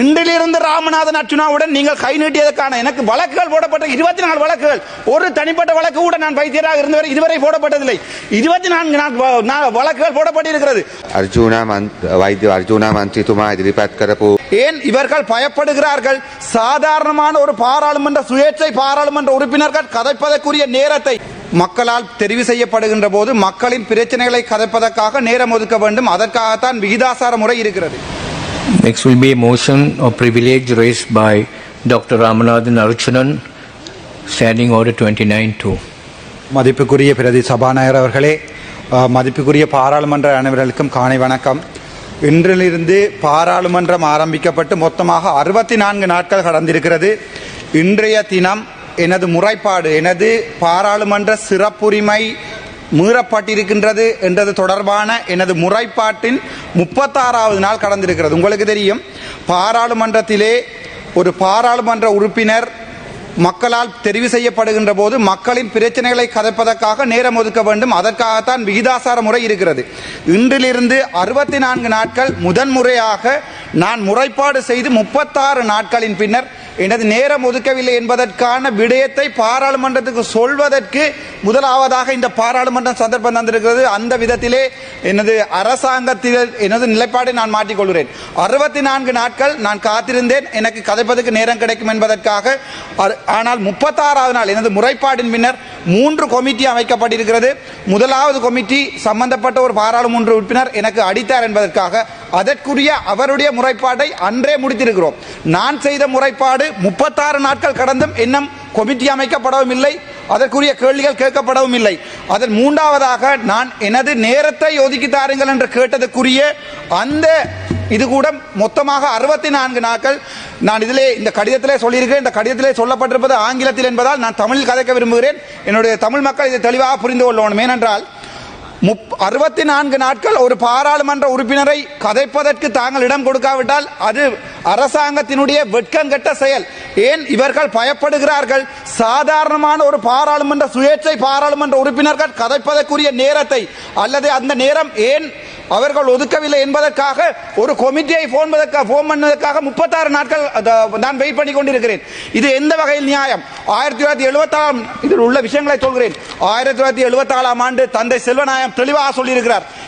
இன்றிலிருந்து ராமநாதன் அர்ஜுனாவுடன் நீங்கள் கை நீட்டியதற்கான எனக்கு வழக்குகள் போடப்பட்ட இருபத்தி நாலு வழக்குகள். ஒரு தனிப்பட்ட வழக்கு கூட நான் வைத்தியராக இருந்தவரை இதுவரை போடப்பட்டதில்லை. இருபத்தி நான்கு வழக்குகள் போடப்பட்டிருக்கிறது. அர்ஜுனா வைத்திய அர்ஜுனா மந்திரி துமா எதிர்பார்த்து ஏன் இவர்கள் பயப்படுகிறார்கள்? சாதாரணமான ஒரு பாராளுமன்ற சுயேட்சை பாராளுமன்ற உறுப்பினர்கள் கதைப்பதற்குரிய நேரத்தை மக்களால் தெரிவு செய்யப்படுகின்ற போது மக்களின் பிரச்சனைகளை கதைப்பதற்காக நேரம் ஒதுக்க வேண்டும். அதற்காகத்தான் விகிதாசார முறை இருக்கிறது. Next will be a motion of privilege raised by Dr. Ramanathan Archunan, Standing Order 29-2. மதிப்புக்குரிய பிரதி சபாநாயகர் அவர்களே மதிப்புக்குரிய பாராளுமன்ற அனைவர்களுக்கும் காணை வணக்கம் இன்றிலிருந்து பாராளுமன்றம் ஆரம்பிக்கப்பட்டு மொத்தமாக அறுபத்தி நான்கு நாட்கள் கடந்திருக்கிறது இன்றைய தினம் எனது முறைப்பாடு எனது பாராளுமன்ற சிறப்புரிமை மீறப்பட்டிருக்கின்றது என்றது தொடர்பான எனது முறைப்பாட்டின் முப்பத்தாறாவது நாள் கடந்திருக்கிறது. உங்களுக்கு தெரியும் பாராளுமன்றத்திலே ஒரு பாராளுமன்ற உறுப்பினர் மக்களால் தெரிவு செய்யப்படுகின்ற போது மக்களின் பிரச்சனைகளை கதைப்பதற்காக நேரம் ஒதுக்க வேண்டும். அதற்காகத்தான் விகிதாசார முறை இருக்கிறது. இன்றிலிருந்து அறுபத்தி நான்கு நாட்கள் முதன்முறையாக நான் முறைப்பாடு செய்து முப்பத்தாறு நாட்களின் பின்னர் எனது நேரம் ஒதுக்கவில்லை என்பதற்கான விடயத்தை பாராளுமன்றத்துக்கு சொல்வதற்கு முதலாவதாக இந்த பாராளுமன்றம் சந்தர்ப்பம் தந்திருக்கிறது. அந்த விதத்திலே எனது அரசாங்கத்தில் எனது நிலைப்பாடை நான் மாற்றிக்கொள்கிறேன். அறுபத்தி நான்கு நாட்கள் நான் காத்திருந்தேன். எனக்கு கதைப்பதற்கு நேரம் கிடைக்கும் என்பதற்காக. ஆனால் முப்பத்தாறாவது நாள் எனது முறைப்பாடின் பின்னர் மூன்று கொமிட்டி அமைக்கப்பட்டிருக்கிறது. முதலாவது கொமிட்டி சம்பந்தப்பட்ட ஒரு பாராளுமன்ற உறுப்பினர் எனக்கு அடித்தார் என்பதற்காக அதற்குரிய அவருடைய முறைப்பாட்டை அன்றே முடித்திருக்கிறோம். நான் செய்த முறைப்பாடு முப்பத்தாறு நாட்கள் கடந்தும் இன்னும் கொமிட்டி அமைக்கப்படவும் இல்லை. அதற்குரிய கேள்விகள் கேட்கப்படவும் இல்லை. அதன் மூன்றாவதாக நான் எனது நேரத்தை ஒதுக்கி தாருங்கள் என்று கேட்டதற்குரிய அந்த இது கூட மொத்தமாக அறுபத்தி நான்கு நாட்கள். நான் இதிலே இந்த கடிதத்திலே சொல்லியிருக்கிறேன். இந்த கடிதத்திலே சொல்லப்பட்டிருப்பது ஆங்கிலத்தில் என்பதால் நான் தமிழில் கதைக்க விரும்புகிறேன். என்னுடைய தமிழ் மக்கள் இதை தெளிவாக புரிந்து கொள்ளணும். ஏனென்றால் முப் அறுபத்தி நான்கு நாட்கள் ஒரு பாராளுமன்ற உறுப்பினரை கதைப்பதற்கு தாங்கள் இடம் கொடுக்காவிட்டால் அது அரசாங்கத்தினுடைய வெட்கங்கெட்ட செயல். ஏன் இவர்கள் பயப்படுகிறார்கள்? சாதாரணமான ஒரு பாராளுமன்ற சுயேட்சை பாராளுமன்ற உறுப்பினர்கள் கதைப்பதற்குரிய நேரத்தை அல்லது அந்த நேரம் ஏன் அவர்கள் ஒதுக்கவில்லை என்பதற்காக ஒரு கமிட்டியை போன் போன் பண்ணதற்காக முப்பத்தாறு நாட்கள் நான் வெயிட் பண்ணி கொண்டிருக்கிறேன். இது எந்த வகையில் நியாயம்? ஆயிரத்தி தொள்ளாயிரத்தி எழுபத்தாறாம் இதில் உள்ள விஷயங்களை சொல்கிறேன். ஆயிரத்தி தொள்ளாயிரத்தி எழுபத்தாறாம் ஆண்டு தந்தை செல்வநாயகம் தெளிவாக சொல்லியிருக்கிறார்.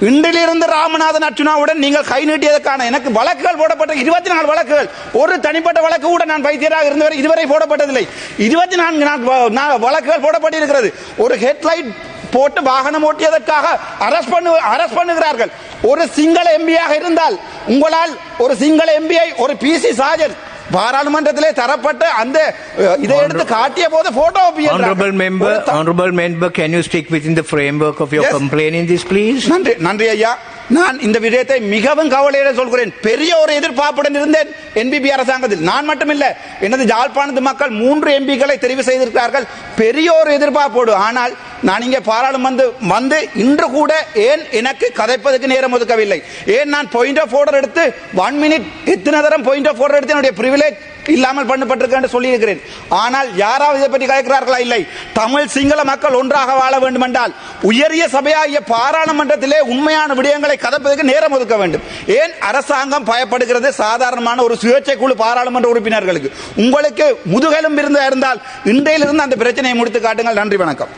இன்றிலிருந்து ராமநாதன் அர்ஜுனாவுடன் நீங்கள் கை நீட்டியதற்கான எனக்கு வழக்குகள் போடப்பட்ட இருபத்தி நாலு வழக்குகள். ஒரு தனிப்பட்ட வழக்கு கூட நான் வைத்தியராக இருந்தவரை இதுவரை போடப்பட்டதில்லை. இருபத்தி நான்கு நான் வ- வழக்குகள் போடப்பட்டிருக்கிறது. ஒரு ஹெட்லைட் போட்டு வாகனம் ஓட்டியதற்காக அரஸ்ட் பண்ணு அரஸ்ட் பண்ணுகிறார்கள். ஒரு சிங்கள எம்பியாக இருந்தால் உங்களால் ஒரு சிங்கள எம்பியை ஒரு பிசி சாஜர் பாராளுமன்றத்திலே தரப்பட்ட அந்த இதை எடுத்து காட்டிய போது photo Honorable member, honorable member, can you stick within the framework of your Yes. complaint in this, please? நன்றி நன்றி ஐயா. நான் இந்த விடயத்தை மிகவும் கவலையுடன் சொல்கிறேன். பெரிய ஒரு எதிர்பார்ப்புடன் இருந்தேன் என்பிபி அரசாங்கத்தில். நான் மட்டுமில்ல எனது யாழ்ப்பாணத்து மக்கள் மூன்று எம்பிக்களை தெரிவு செய்திருக்கிறார்கள். பெரிய ஒரு எதிர்பார்ப்போடு. ஆனால் நான் இங்கே பாராளுமன்ற வந்து இன்று கூட ஏன் எனக்கு கதைப்பதற்கு நேரம் ஒதுக்கவில்லை? ஏன் நான் பாயிண்ட் ஆஃப் ஆர்டர் எடுத்து ஒன் மினிட் எத்தனை தரம் பாயிண்ட் ஆஃப் ஆர்டர் எடுத்து என்னுடைய பிரிவிலேஜ் இல்லாமல் பண்ணப்பட்டிருக்கேன் சொல்லியிருக்கிறேன். ஆனால் யாராவது இதை பற்றி கேட்கிறார்களா இல்லை. தமிழ் சிங்கள மக்கள் ஒன்றாக வாழ வேண்டும் என்றால் உயரிய சபையாகிய பாராளுமன்றத்திலே உண்மையான விடயங்களை கதப்பதற்கு நேரம் ஒதுக்க வேண்டும். ஏன் அரசாங்கம் பயப்படுகிறது சாதாரணமான ஒரு சுயேட்சை குழு பாராளுமன்ற உறுப்பினர்களுக்கு? உங்களுக்கு முதுகெலும் இருந்தால் இன்றையிலிருந்து அந்த பிரச்சனையை முடித்து காட்டுங்கள். நன்றி வணக்கம்.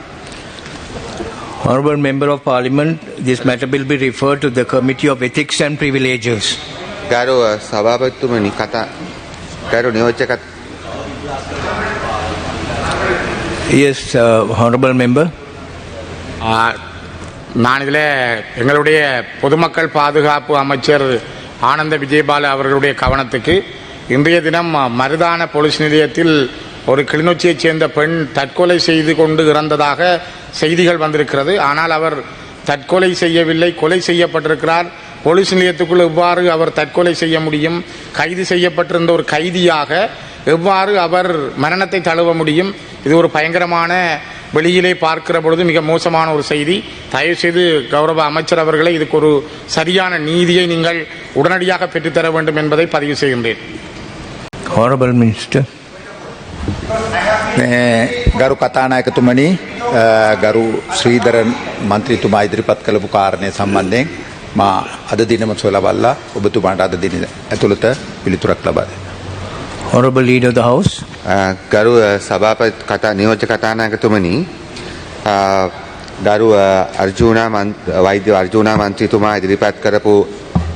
Honorable member of parliament, this matter will be referred to the Committee of Ethics and Privileges. ගරුව සභාපත්තුමනි කතා කරු නියෝච්චකත් Yes, uh, honorable member. ஆ, நான் இதில் எங்களுடைய பொதுமக்கள் பாதுகாப்பு அமைச்சர் ஆனந்த விஜயபால அவர்களுடைய கவனத்துக்கு இன்றைய தினம் மருதான போலீஸ் நிலையத்தில் ஒரு கிளிநொச்சியைச் சேர்ந்த பெண் தற்கொலை செய்து கொண்டு இறந்ததாக செய்திகள் வந்திருக்கிறது. ஆனால் அவர் தற்கொலை செய்யவில்லை கொலை செய்யப்பட்டிருக்கிறார். போலீஸ் நிலையத்துக்குள் எவ்வாறு அவர் தற்கொலை செய்ய முடியும்? கைது செய்யப்பட்டிருந்த ஒரு கைதியாக எவ்வாறு அவர் மரணத்தை தழுவ முடியும்? இது ஒரு பயங்கரமான வெளியிலே பார்க்கிற பொழுது மிக மோசமான ஒரு செய்தி. தயவு செய்து கௌரவ அமைச்சர் அவர்களை இதுக்கு ஒரு சரியான நீதியை நீங்கள் உடனடியாக பெற்றுத்தர வேண்டும் என்பதை பதிவு செய்கின்றேன். Honorable மினிஸ்டர் මේ ගරු කතානායකතුමනි ගරු ශ්‍රීධරන් මන්ත්‍රීතුමා ඉදිරිපත් කළපු කාරණය සම්බන්ධයෙන් මා අද දිනම සොලබල්ලා ඔබතුමාට අද දින ඇතුළත පිළිතුරක් ලබා දෙන්න. Honorable Leader of the House. ගරු සභාපති කතා නියෝජ්‍ය කතානායකතුමනි ගරු අර්ජුනා වෛද්‍ය අර්ජුනා මන්ත්‍රීතුමා ඉදිරිපත් කරපු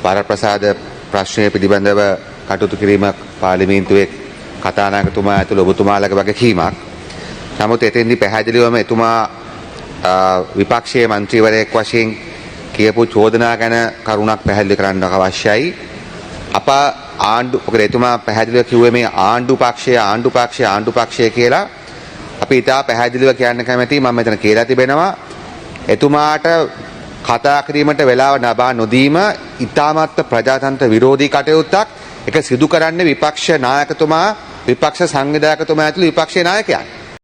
පරප්‍රසාද ප්‍රශ්නය පිළිබඳව කටයුතු කිරීමක් පාලිමේන්තුවේ කතානායකතුමා ඇතුළු ඔබතුමාලගේ වගකීමක්. නමුත් එතෙන්දි පැහැදිලිවම එතුමා අ, විපක්ෂයේ මන්ත්‍රීවරයෙක් වශයෙන් කියපු චෝදනා ගැන කරුණක් පැහැදිලි කරන්න අවශ්‍යයි. අප ආණ්ඩු මොකද එතුමා පැහැදිලිව කිව්වේ මේ ආණ්ඩු පක්ෂය ආණ්ඩු පක්ෂය ආණ්ඩු පක්ෂය කියලා අපි ඉතා පැහැදිලිව කියන්න කැමැති මම මෙතන කියලා තිබෙනවා එතුමාට කතා කිරීමට වෙලාව නබා නොදීම ඉතාමත්ම ප්‍රජාතන්ත්‍ර විරෝධී කටයුත්තක් එක සිදු කරන්න විපක්ෂ නායකතුමා විපක්ෂ සංවිධායකතුමා ඇතුළු විපක්ෂයේ නායකයන්.